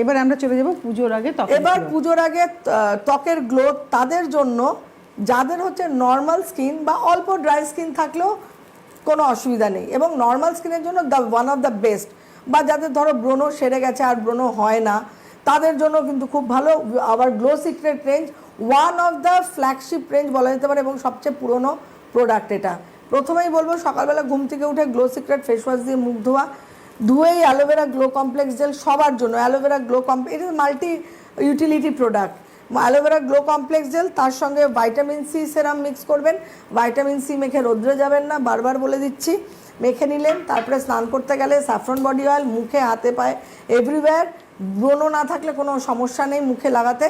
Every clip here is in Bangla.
এবার আমরা চলে যাব পুজোর আগে এবার পুজোর আগে ত্বকের গ্লো তাদের জন্য যাদের হচ্ছে নর্মাল স্কিন বা অল্প ড্রাই স্কিন থাকলেও কোনো অসুবিধা নেই। এবং নর্মাল স্কিনের জন্য the one of the best বা যাদের ধরো ব্রণ সেরে গেছে আর ব্রণ হয় না তাদের জন্য কিন্তু খুব ভালো। আবার glow secret range one of the flagship range বলা যেতে পারে এবং সবচেয়ে পুরনো প্রোডাক্ট এটা। প্রথমেই বলব সকালবেলা ঘুম থেকে উঠে গ্লো সিক্রেট ফেস ওয়াশ দিয়ে মুখ ধোয়া। ধুয়েই aloe vera glow complex gel সবার জন্য, অ্যালোভেরা গ্লো কমপ্লেক্স এটা multi utility product aloe vera glow complex gel, তার সঙ্গে ভাইটামিন সি সেরাম মিক্স করবেন। ভাইটামিন সি মেখে রোদ্রে যাবেন না, বারবার বলে দিচ্ছি। মেখে নিলেন, তারপরে স্নান করতে গেলে স্যাফরন বডি অয়েল মুখে, হাতে, পায়ে এভরিওয়্যার ব্রণ না থাকলে কোনো সমস্যা নেই মুখে লাগাতে।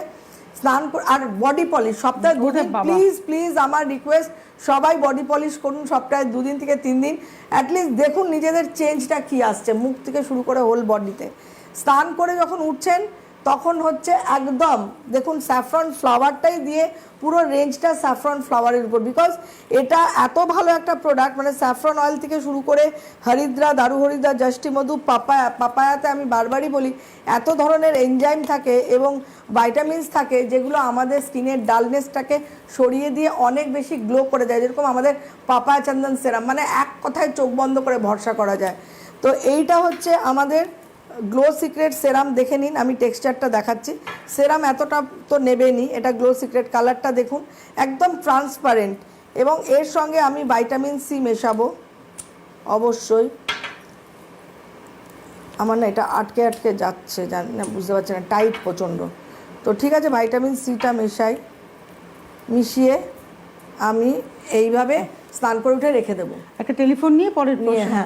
স্নান কর- আর বডি পলিশ সপ্তাহে দুদিন প্লিজ প্লিজ আমার রিকোয়েস্ট সবাই বডি পলিশ করুন সপ্তাহে দুদিন থেকে তিন দিন। অ্যাটলিস্ট দেখুন নিজেদের চেঞ্জটা কি আসছে মুখ থেকে শুরু করে হোল বডিতে স্নান করে যখন উঠছেন তখন হচ্ছে একদম দেখুন স্যাফরন ফ্লাওয়ারটাই দিয়ে পুরো রেঞ্জটা স্যাফরন ফ্লাওয়ারের উপর। বিকজ এটা এত ভালো একটা প্রোডাক্ট মানে স্যাফরন অয়েল থেকে শুরু করে হরিদ্রা দারু হরিদ্রা জাস্টি মধু পাপায়া পাপায়াতে আমি বারবারই বলি এত ধরনের এনজাইম থাকে এবং ভাইটামিনস থাকে, যেগুলো আমাদের স্কিনের ডালনেসটাকে সরিয়ে দিয়ে অনেক বেশি গ্লো করে দেয়, যেরকম আমাদের পাপায়া চন্দন সেরাম মানে এক কথায় চোখ বন্ধ করে ভরসা করা যায়। তো এইটা হচ্ছে আমাদের গ্লো সিক্রেট সেরাম দেখে নিন, আমি টেক্সচারটা দেখাচ্ছি। সেরাম এতটা তো নেবেনি এটা গ্লো সিক্রেট কালারটা দেখুন, একদম ট্রান্সপারেন্ট এবং এর সঙ্গে আমি ভাইটামিন সি মেশাবো, অবশ্যই। আমার না এটা আটকে আটকে যাচ্ছে, জানি না, বুঝতে পারছি না টাইট প্রচণ্ড। তো ঠিক আছে ভাইটামিন সিটা মেশাই মিশিয়ে আমি এইভাবে স্নান করে উঠে রেখে দেবো। একটা টেলিফোন নিয়ে পরের নিয়ে হ্যাঁ।